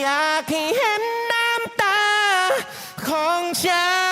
อยากให้เห็นน้ำตาของฉัน